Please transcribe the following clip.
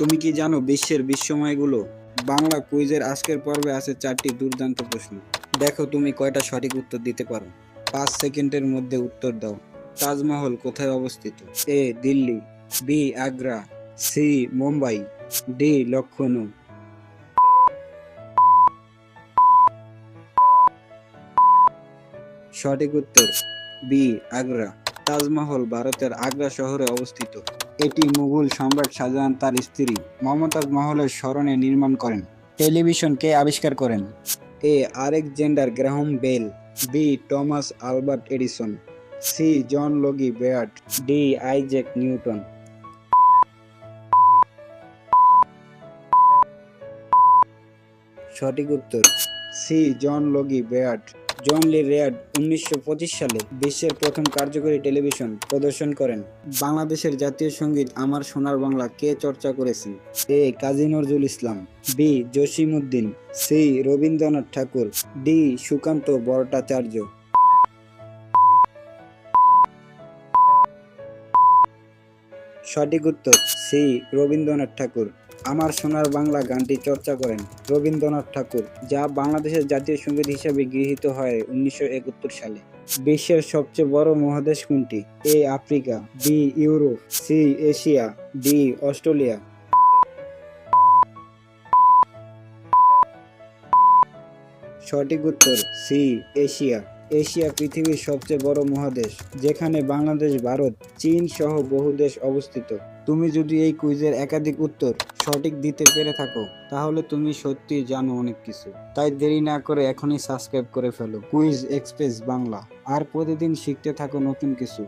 তুমি কি জানো বিশ্বের বিশ্বময়গুলো? বাংলা কুইজের আজকের পর্বে আছে চারটি দুর্দান্ত প্রশ্ন। দেখো তুমি কয়টা সঠিক উত্তর দিতে পারো। পাঁচ সেকেন্ডের মধ্যে উত্তর দাও। তাজমহল কোথায় অবস্থিত? A, Delhi, B, Agra, C, Mumbai, D Lucknow সঠিক উত্তর, বি, আগ্রা। তাজমহল ভারতের আগ্রা শহরে অবস্থিত। এটি মুঘল সম্রাট শাহজাহান তার স্ত্রী মমতাজ মহলের স্মরণে নির্মাণ করেন। টেলিভিশন কে আবিষ্কার করেন? A Alexander Graham Bell, B Thomas Albert Edison, C John Logie Baird, D Isaac Newton. সঠিক উত্তর, সি জন লগি বেয়ার্ড। জন লি রেয়ার্ড উনিশশো সালে বিশ্বের প্রথম কার্যকরী টেলিভিশন প্রদর্শন করেন। বাংলাদেশের জাতীয় সংগীত আমার সোনার বাংলা কে চর্চা করেছেন? A. Kazi Nazrul Islam. B. Jasimuddin. C. Rabindranath Thakur. D. Sukanta Bhattacharya. সঠিক উত্তর সি. রবীন্দ্রনাথ ঠাকুর। আমার সোনার বাংলা গানটি চর্চা করেন রবীন্দ্রনাথ ঠাকুর, যা বাংলাদেশের জাতীয় সংগীত হিসেবে গৃহীত হয় উনিশশো একাত্তর সালে। বিশ্বের সবচেয়ে বড় মহাদেশ কোনটি? A, Africa, B, Europe, C, Asia, D, Australia. সঠিক উত্তর, সি, এশিয়া। এশিয়া পৃথিবীর সবচেয়ে বড় মহাদেশ, যেখানে বাংলাদেশ, ভারত, চীন সহ বহু দেশ অবস্থিত। তুমি যদি এই কুইজের একাধিক উত্তর সঠিক দিতে পেরে থাকো, তাহলে তুমি সত্যি জানো অনেক কিছু। তাই দেরি না করে এখনই সাবস্ক্রাইব করে ফেলো। Quiz express Bangla. আর প্রতিদিন শিখতে থাকো নতুন কিছু।